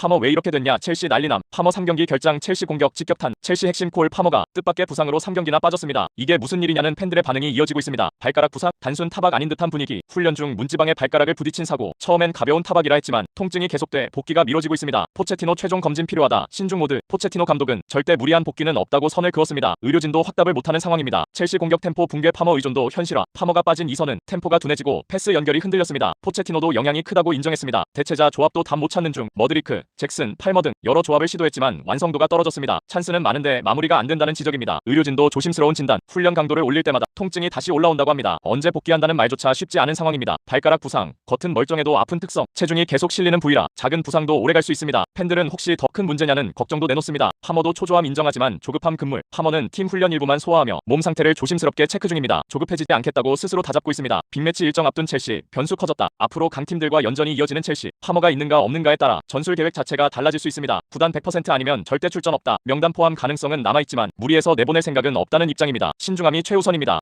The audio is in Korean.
파머 왜 이렇게 됐냐? 첼시 난리남. 파머 3경기 결장 첼시 공격 직격탄. 첼시 핵심 콜 파머가 뜻밖의 부상으로 3경기나 빠졌습니다. 이게 무슨 일이냐는 팬들의 반응이 이어지고 있습니다. 발가락 부상? 단순 타박 아닌 듯한 분위기. 훈련 중 문지방에 발가락을 부딪힌 사고. 처음엔 가벼운 타박이라 했지만 통증이 계속돼 복귀가 미뤄지고 있습니다. 포체티노 최종 검진 필요하다. 신중 모드. 포체티노 감독은 절대 무리한 복귀는 없다고 선을 그었습니다. 의료진도 확답을 못하는 상황입니다. 첼시 공격 템포 붕괴 파머 의존도 현실화. 파머가 빠진 이선은 템포가 둔해지고 패스 연결이 흔들렸습니다. 포체티노도 영향이 크다고 인정했습니다. 대체자 조합도 답 못 찾는 중 머드리크 잭슨 팔머 등 여러 조합을 시도했지만 완성도가 떨어졌습니다. 찬스는 많은데 마무리가 안 된다는 지적입니다. 의료진도 조심스러운 진단 훈련 강도를 올릴 때마다 통증이 다시 올라온다고 합니다. 언제 복귀한다는 말조차 쉽지 않은 상황입니다. 발가락 부상 겉은 멀쩡해도 아픈 특성 체중이 계속 실리는 부위라 작은 부상도 오래 갈 수 있습니다. 팬들은 혹시 더 큰 문제냐는 걱정도 내놓습니다. 파머도 초조함 인정하지만 조급함 금물 파머는 팀 훈련 일부만 소화하며 몸 상태를 조심스럽게 체크 중입니다. 조급해지지 않겠다고 스스로 다잡고 있습니다. 빅매치 일정 앞둔 첼시 변수 커졌다. 앞으로 강팀들과 연전이 이어지는 첼시 파머가 있는가 없는가에 따라 전술 계획 자체 가 달라질 수 있습니다. 구단 100% 아니면 절대 출전 없다. 명단 포함 가능성은 남아있지만 무리해서 내보낼 생각은 없다는 입장입니다. 신중함이 최우선입니다